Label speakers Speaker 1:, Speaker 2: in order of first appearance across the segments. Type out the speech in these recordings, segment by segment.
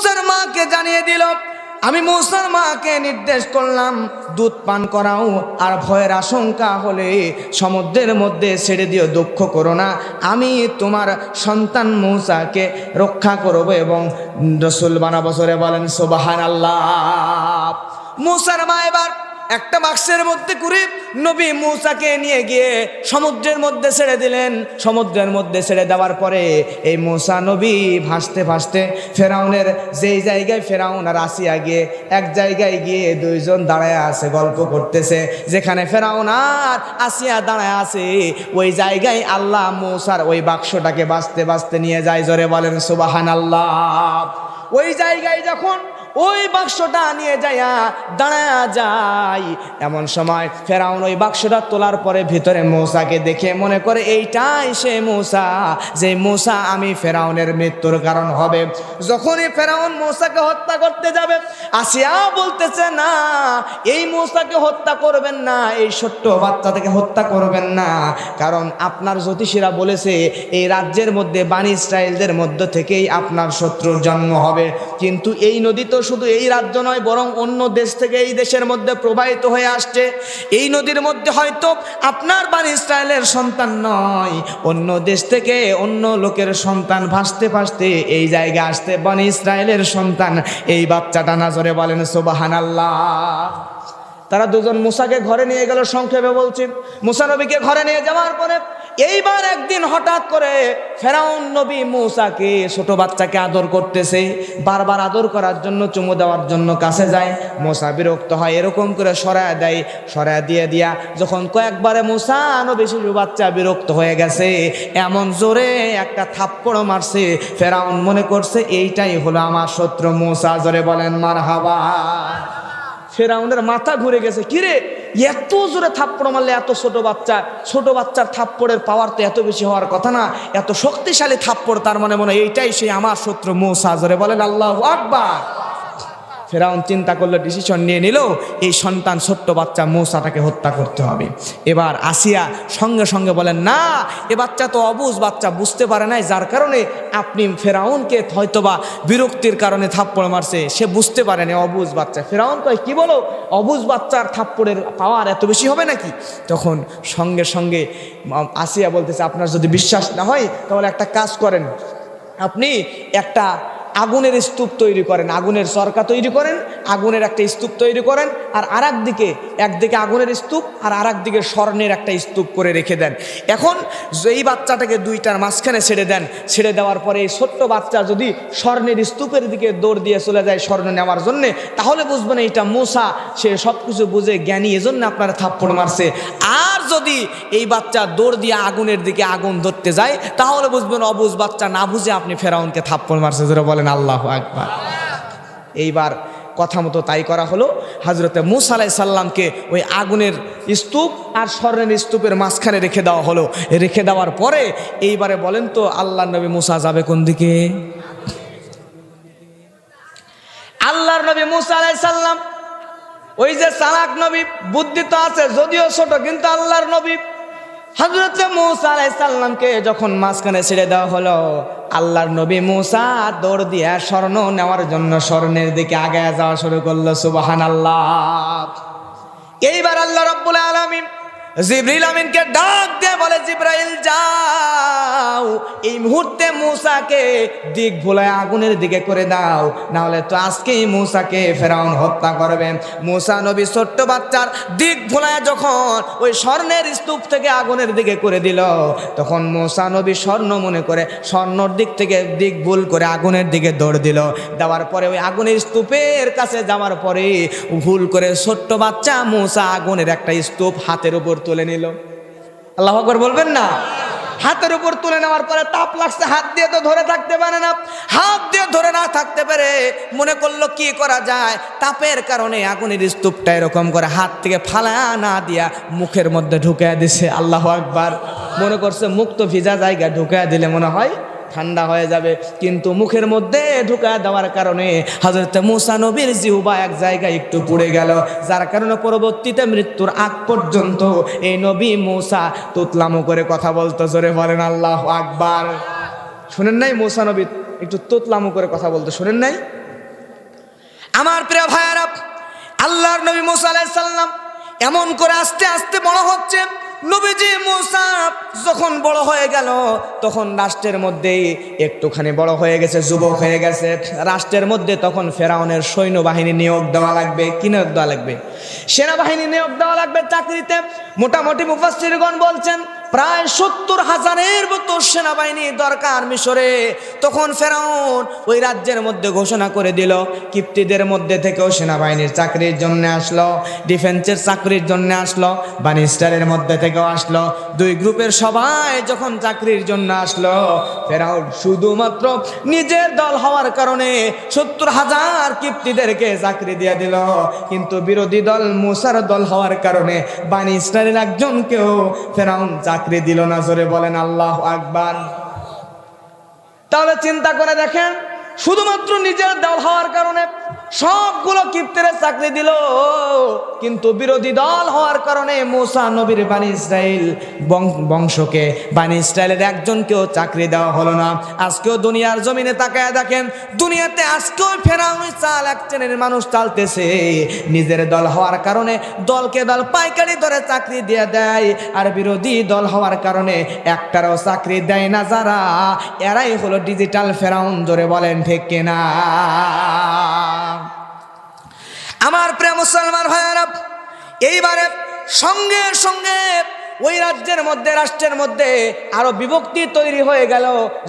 Speaker 1: মৌসার মাকে জানিয়ে দিল, আমি মুসার মাকে নির্দেশ করলাম, দুধ পান করাও, আর ভয়ের আশঙ্কা হলে সমুদ্রের মধ্যে ছেড়ে দিও, দুঃখ করো না। আমি তোমার সন্তান মৌসাকে রক্ষা করব এবং রসুল বানা বছরে বলেন সোবাহান আল্লাহ মৌসার মা এবার একটা বাক্সের মধ্যে করে নবী মূসাকে নিয়ে গিয়ে সমুদ্রের মধ্যে ছেড়ে দিলেন। সমুদ্রের মধ্যে ছেড়ে দেওয়ার পরে এই মূসা নবী ভাসতে ভাসতে ফেরাউনের যেই জায়গায় ফেরাউন আর আসিয়া গিয়ে এক জায়গায় গিয়ে দুইজন দাঁড়ায় আছে, গল্প করতেছে। যেখানে ফেরাউন আর আসিয়া দাঁড়ায় আছে, ওই জায়গায় আল্লাহ মূসার ওই বাক্সটাকে বাঁচতে বাঁচতে নিয়ে যায়। জোরে বলেন সুবাহান আল্লাহ ওই জায়গায় যখন ওই বাক্সটা নিয়ে যাইয়া দাঁড়ায়া যায়। এমন সময় ফেরাউন ওই বাক্সটা তোলার পরে ভিতরে মৌসাকে দেখে মনে করে, এইটাই সে মৌসা, যে মৌসা আমি ফেরাউনের মৃত্যুর কারণ হবে। যখনই ফেরাউন মৌসাকে হত্যা করতে যাবে, আসিয়া বলতেছে, না, এই মৌসাকে হত্যা করবেন না, এই ছোট্ট বাচ্চাটাকে হত্যা করবেন না। কারণ আপনার জ্যোতিষীরা বলেছে, এই রাজ্যের মধ্যে বাণী ইসরায়েলদের মধ্য থেকেই আপনার শত্রুর জন্ম হবে। কিন্তু এই নদী তো শুধু এই রাজ্য নয়, বরং অন্য দেশ থেকে এই দেশের মধ্যে প্রবাহিত হয়ে আসছে। এই নদীর মধ্যে হয়তো আপনার বাণী ইসরায়েলের সন্তান নয়, অন্য দেশ থেকে অন্য লোকের সন্তান ভাসতে ভাসতে এই জায়গায় আসতে বাণী ইসরায়েলের সন্তান। এই বাচ্চাটা নাজরে বলেন সোবাহান আল্লাহ তারা দুজন মুসাকে ঘরে নিয়ে গেল, সংক্ষেপে বলছি। মুসা নবীকে ঘরে নিয়ে যাওয়ার পরে এইবার একদিন হঠাৎ করে ফেরাউন নবী মুসাকে ছোট বাচ্চাকে আদর করতেছে, বারবার আদর করার জন্য, চুমু দেওয়ার জন্য কাছে যায়। মোসা বিরক্ত হয়, এরকম করে সরায় দেয়, সরায় দিয়ে দিয়া যখন কয়েকবারে মুসা নবী শিশু বাচ্চা বিরক্ত হয়ে গেছে, এমন জোরে একটা থাপ্পড় মারছে, ফেরাউন মনে করছে এইটাই হলো আমার শত্রু মুসা। জোরে বলেন মার হাবা ফেরাউনের মাথা ঘুরে গেছে কিরে এত জোরে থাপ্পড় মারলে এত ছোট বাচ্চা, ছোট বাচ্চার থাপ্পড়ের পাওয়ার তো এত বেশি হওয়ার কথা না। এত শক্তিশালী থাপ্পড়, তার মানে মনে এইটাই সেই আমার শত্রু মৌসা। জোরে বলেন আল্লাহ আকবার। ফেরাউন চিন্তা করল ডিসিশন নিয়ে নিল, এই সন্তান ছোট্ট বাচ্চা মৌসাটাকে হত্যা করতে হবে। এবার আসিয়া সঙ্গে সঙ্গে বলেন, না, এ বাচ্চা তো অবুজ বাচ্চা, বুঝতে পারে নাই, যার কারণে আপনি ফেরাউনকে হয়তোবা বিরক্তির কারণে থাপ্পড় মারছে, সে বুঝতে পারে পারেনি অবুজ বাচ্চা। ফেরাউন কয়, কি বলো, অবুজ বাচ্চার থাপ্পড়ের পাওয়ার এত বেশি হবে নাকি? তখন সঙ্গে সঙ্গে আসিয়া বলতেছে, আপনার যদি বিশ্বাস না হয়, তাহলে একটা কাজ করেন। আপনি একটা আগুনের স্তূপ তৈরি করেন, আগুনের সরকা তৈরি করেন, আগুনের একটা স্তূপ তৈরি করেন, আর আর একদিকে একদিকে আগুনের স্তূপ, আর আর একদিকে স্বর্ণের একটা স্তূপ করে রেখে দেন। এখন এই বাচ্চাটাকে দুইটার মাঝখানে ছেড়ে দেন, ছেড়ে দেওয়ার পরে এই ছোট্ট বাচ্চা যদি স্বর্ণের স্তূপের দিকে দৌড় দিয়ে চলে যায় স্বর্ণ নেওয়ার জন্যে, তাহলে বুঝবেন এইটা মূসা, সে সব কিছু বুঝে জ্ঞানী, এজন্য আপনারা থাপ্পড় মারছে। আর যদি এই বাচ্চা দৌড় দিয়ে আগুনের দিকে আগুন ধরতে যায়, তাহলে বুঝবেন অবুজ বাচ্চা না বুঝে আপনি ফেরাউনকে থাপ্পড় মারছে। যেটা বলেন, আল্লাহ একবার এইবার কথা মতো তাই করা হলো। হাজরতে মুসা আলাই সাল্লামকে ওই আগুনের স্তূপ আর স্বর্ণের স্তূপের মাঝখানে রেখে দেওয়া হলো। রেখে দেওয়ার পরে এইবারে বলেন তো আল্লাহ নবী মুসা যাবে কোন দিকে? আল্লাহর নবী মুসা আলাই সাল্লাম ওই যে চালাক নবী, বুদ্ধি তো আছে, যদিও ছোট, কিন্তু আল্লাহর নবী। হজরত মুসা আলাইসাল্লামকে যখন মাঝখানে ছেড়ে দেওয়া হলো, আল্লাহর নবী মুসা দৌড় দিয়ে স্বর্ণ নেওয়ার জন্য স্বর্ণের দিকে আগে যাওয়া শুরু করল সুবাহান আল্লাহ এইবার আল্লাহ রব্বুল আলমিন জিব্রাইল আমিনকে ডাক দিয়ে বলে, জিব্রাইল, যাও। এই মুহূর্তে মূসাকে দিক ভুলায় আগুনের দিকে করে দাও। না হলে তো আজকেই মূসাকে ফেরাউন হত্যা করবে। মূসা নবী ছোট্ট বাচ্চার দিক ভুলায় যখন ওই স্বর্ণের স্তূপ থেকে আগুনের দিকে করে দিল, তখন মূসা নবী স্বর্ণ মনে করে স্বর্ণর দিক থেকে দিক ভুল করে আগুনের দিকে দৌড় দিল। দেওয়ার পরে ওই আগুনের স্তূপের কাছে যাওয়ার পরে ভুল করে ছোট্ট বাচ্চা মূসা আগুনের একটা স্তূপ হাতের উপর তুলে নিল। আল্লাহ আকবর বলবেন না? হাতের উপর তুলে নেওয়ার পরে তাপ লাগছে, হাত দিয়ে তো ধরে থাকতে পারে না। হাত দিয়ে ধরে না থাকতে পারে মনে করল কি করা যায়? তাপের কারণে আগুনের স্তূপটা এরকম করে হাত থেকে ফালা না দিয়া মুখের মধ্যে ঢুকে দিছে। আল্লাহ আকবার। মনে করছে মুক্ত ভিজা জায়গা ঢুকে দিলে মনে হয় ঠান্ডা হয়ে যাবে। কিন্তু মুখের মধ্যে ঢুকা দেওয়ার কারণে হজরত মুসা নবীর জিহুবা এক জায়গায় একটু পুড়ে গেল। যার কারণে পরবর্তীতে মৃত্যুর আগ পর্যন্ত এই নবী মুসা তুতলামো করে কথা বলতো। জোরে বলেন, আল্লাহ আকবার। শুনেন নাই? মুসা নবী একটু তোতলামো করে কথা বলতো। শুনেন নাই? আমার প্রিয় ভাইয়ারা, আল্লাহর নবী মুসা আলাইসাল্লাম এমন করে আস্তে আস্তে বড় হচ্ছে নবীজি মুসা যখন বড় হয়ে গেল, তখন রাষ্ট্রের মধ্যে একটুখানি বড় হয়ে গেছে, যুবক হয়ে গেছে। রাষ্ট্রের মধ্যে তখন ফেরাউনের সৈন্যবাহিনী নিয়োগ দেওয়া লাগবে। কি নিয়োগ দেওয়া লাগবে? সেনাবাহিনী নিয়োগ দেওয়া লাগবে চাকরিতে। মোটামুটি মুফাসিরগণ বলছেন প্রায় সত্তর হাজারের মতো সেনাবাহিনী দরকার মিশরে। তখন ফেরাউন ওই রাজ্যের মধ্যে ঘোষণা করে দিল, কিপ্তিদের মধ্যে থেকেও সেনাবাহিনীর চাকরির জন্য আসলো, ডিফেন্সের চাকরির জন্য আসলো বানিস্টারের মধ্যে থেকেও আসলো। দুই গ্রুপের সবাই যখন চাকরির জন্য আসলো, ফেরাউন শুধুমাত্র নিজের দল হওয়ার কারণে সত্তর হাজার কিপ্তিদেরকে চাকরি দিয়ে দিল। কিন্তু বিরোধী দল, মুসার দল হওয়ার কারণে বানি ইসরায়েলের একজনকেও ফেরাউন চাকরি দিল না, জোরে বলেন আল্লাহ আকবার। তাহলে চিন্তা করে দেখেন, শুধুমাত্র নিজের দল হওয়ার কারণে সবগুলো কিপ্তের চাকরি দিল। কিন্তু বিরোধী দল হওয়ার কারণে মোসা নবীর বানি ইসরায়েল বংশকে বানি ইসরায়েলের একজনকেও চাকরি দেওয়া হলো না। আজকেও দুনিয়ার জমিনে তাকায় দেখেন, দুনিয়াতে আজকেও ফেরাউনি চাল এক শ্রেণির মানুষ চালতেছে। নিজের দল হওয়ার কারণে দলকে দল পাইকারি দরে চাকরি দিয়ে দেয়, আর বিরোধী দল হওয়ার কারণে একটারও চাকরি দেয় না যারা। এরাই হলো ডিজিটাল ফেরাউন, জোরে বলেন ঠিক কিনা? আমার প্রিয় মুসলমান ভাইয়ারা, এইবারে সঙ্গে সঙ্গে ওই রাজ্যের মধ্যে, রাষ্ট্রের মধ্যে আরও বিভক্তি তৈরি হয়ে গেল।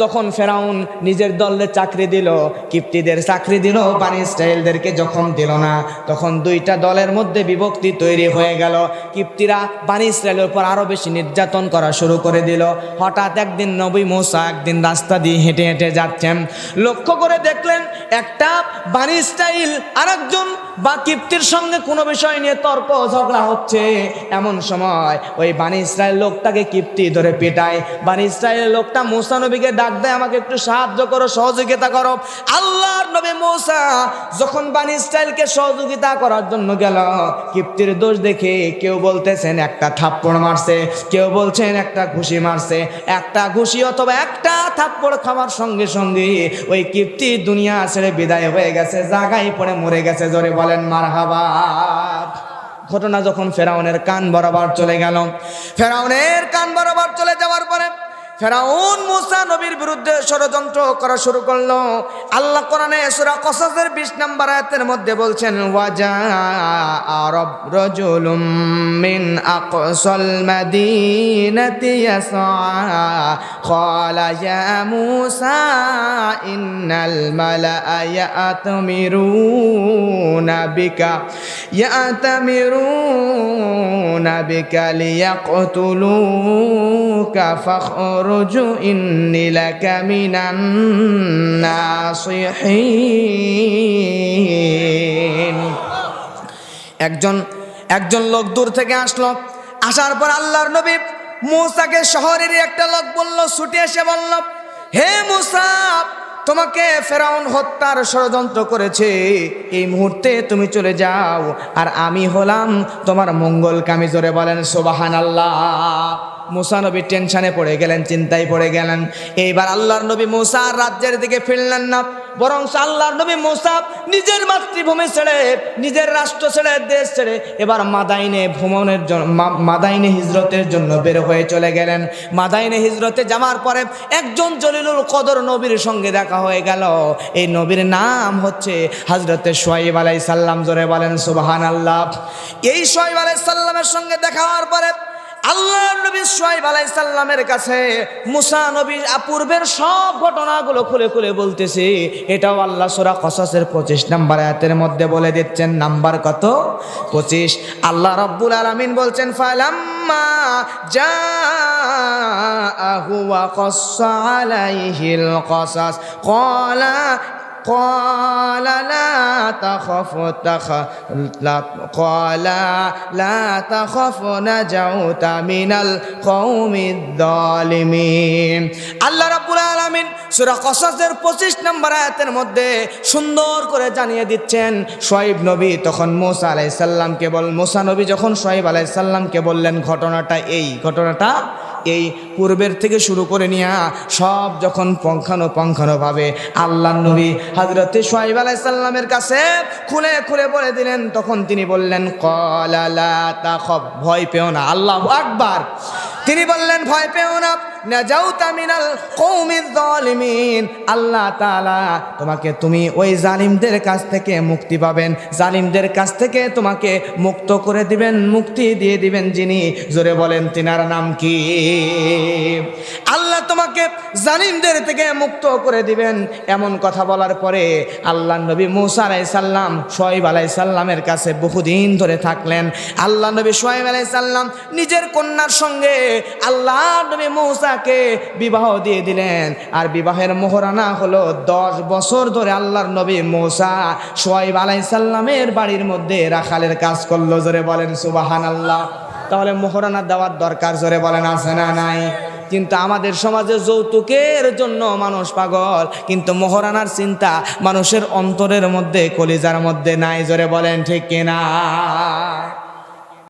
Speaker 1: যখন ফেরাউন নিজের দলের চাকরি দিল কিপ্তিদের চাকরি দিল, বানি ইসরায়েলদেরকে যখন দিল না, তখন দুইটা দলের মধ্যে বিভক্তি তৈরি হয়ে গেল। কিপ্তিরা বানি ইসরায়েলের উপর আরও বেশি নির্যাতন করা শুরু করে দিল। হঠাৎ একদিন নবী মোসা একদিন রাস্তা দিয়ে হেঁটে হেঁটে যাচ্ছেন। লক্ষ্য করে দেখলেন একটা বানি ইসরায়েল আরেকজন বা কিপ্তির সঙ্গে কোনো বিষয় নিয়ে তর্ক ঝগড়া হচ্ছে। এমন সময় ওই বানি ইসরায়েল লোকটাকে কিপ্তি ধরে পেটায়। বানি ইসরায়েলের লোকটা মোসা নবীকে ডাক দেয়, আমাকে একটু সাহায্য করো, সহযোগিতা করো। আল্লাহর নবী মোসা যখন বানি ইসরায়েলকে সহযোগিতা করার জন্য গেল, কিপ্তির দোষ দেখে কেউ বলতেছেন, একটা থাপ্পড় মারছে। কেউ বলছেন, একটা ঘুষি মারছে। একটা ঘুষি অথবা একটা থাপ্পড় খাওয়ার সঙ্গে সঙ্গে ওই কিপ্তি দুনিয়া ছেড়ে বিদায় হয়ে গেছে জাগাই পড়ে মরে গেছে, জোরে বলেন মার ঘটনা যখন ফেরাউনের কান বরাবর চলে গেল, ফেরাউনের কান বরাবর চলে যাওয়ার পরে ফেরাউন মুসা নবীর বিরুদ্ধে ষড়যন্ত্র করা শুরু করল। আল্লাহ কোরআনে সুরা কসাসের বিশ নাম্বার আয়াতের মধ্যে বলছেন, ওয়াজা আরব রজুলুম মিন আকসাল মাদিনাতি ইয়াসা ক্বালা ইয়া মুসা, ইন্নাল মালা ইয়াতমিরুনা বিকা ইয়াতমিরুনা বিকা লিয়াকতুলুকা ফাখর অরজু ইন্নিলা কামিনান নাসিহিন একজন একজন লোক দূর থেকে আসলো। আসার পর আল্লাহর নবী মুসাকে শহরের একটা লোক বলল, ছুটে এসে বলল, হে মুসা, তোমাকে ফেরাউন হত্যার ষড়যন্ত্র করেছে। এই মুহূর্তে তুমি চলে যাও, আর আমি হলাম তোমার মঙ্গল কামি। জোরে বলেন সোবাহান আল্লাহ মুসা নবী টেনশনে পড়ে গেলেন, চিন্তায় পড়ে গেলেন। এইবার আল্লাহর নবী মুসা রাজ্যের দিকে ফিরলেন না, বরং আল্লাহর নবী মুসা নিজের মাতৃভূমি ছেড়ে, নিজের রাষ্ট্র ছেড়ে, দেশ ছেড়ে এবার মাদাইনে ভ্রমণের জন্য মাদাইনে হিজরতের জন্য বের হয়ে চলে গেলেন। মাদাইনে হিজরতে যাওয়ার পরে একজন জলিলুল কদর নবীর সঙ্গে দেখা হয়ে গেল। এই নবীর নাম হচ্ছে হজরতে সোয়াইব আলাই সাল্লাম জোরে বলেন সুবাহান আল্লাহ এই সোয়াইব আলাই সাল্লামের সঙ্গে দেখা হওয়ার পরে আল্লাহ নবী সোয়াইব আলাই সাল্লামের কাছে, মুসা নবী পূর্বের সব ঘটনাগুলো খুলে খুলে বলতেছে। এটাও আল্লাহ সোরা কসাসের পঁচিশ নাম্বার আয়াতের মধ্যে বলে দিচ্ছেন, নাম্বার কত? পঁচিশ। আল্লাহ রব্বুল আলমিন বলছেন, ফালাম্মা যা আহুয়া কসা আলাইহিল কসাস। কলা قال لا تخف تخ لا قال لا تخف نجوت من القوم الظالمين আল্লাহ রাব্বুল আলামিন সূরা কসাসের 25 নম্বর আয়াতের মধ্যে সুন্দর করে জানিয়ে দিচ্ছেন শোয়েব নবী তখন মুসা আলাইহিস সালামকে বল মুসা নবী যখন শোয়েব আলাইহিস সালামকে বললেন ঘটনাটা এই ঘটনাটা এই পূর্বের থেকে শুরু করে নিয়া সব যখন পঙ্খানো পঙ্খানো পাবে আল্লাহ নবী হজরত সোহাইব আলাইসাল্লামের কাছে খুলে খুলে বলে দিলেন, তখন তিনি বললেন কলালা তা ভয় পেও না, আল্লাহ আকবার। তিনি বললেন, ভয় পেও না। আল্লাহ তাআলা তোমাকে, তুমি ওই জালিমদের কাছ থেকে মুক্তি পাবেন। জালিমদের কাছ থেকে তোমাকে মুক্ত করে দিবেন, মুক্তি দিয়ে দিবেন যিনি। জোরে বলেন, তিনার নাম কি? তোমাকে জালিমদের থেকে মুক্ত করে দিবেন। এমন কথা বলার পরে আল্লাহ নবী মুসা আলাই সাল্লাম সোয়েব আলাই সাল্লামের কাছে বহুদিন ধরে থাকলেন। আল্লাহ নবী সোয়েব আলাই সাল্লাম নিজের কন্যার সঙ্গে আল্লাহ নবী মৌসাকে বিবাহ দিয়ে দিলেন। আর বিবাহের মোহরানা হলো দশ বছর ধরে আল্লাহর নবী মৌসা সোয়েব আলাই সাল্লামের বাড়ির মধ্যে রাখালের কাজ করল। জোরে বলেন সুবাহান আল্লাহ তাহলে মোহরানা দেওয়ার দরকার জোরে বলেন, আছে না নাই? কিন্তু আমাদের সমাজে যৌতুকের জন্য মানুষ পাগল, কিন্তু মহরানার চিন্তা মানুষের অন্তরের মধ্যে, কলিজার মধ্যে নাই, জোরে বলেন ঠিক কিনা?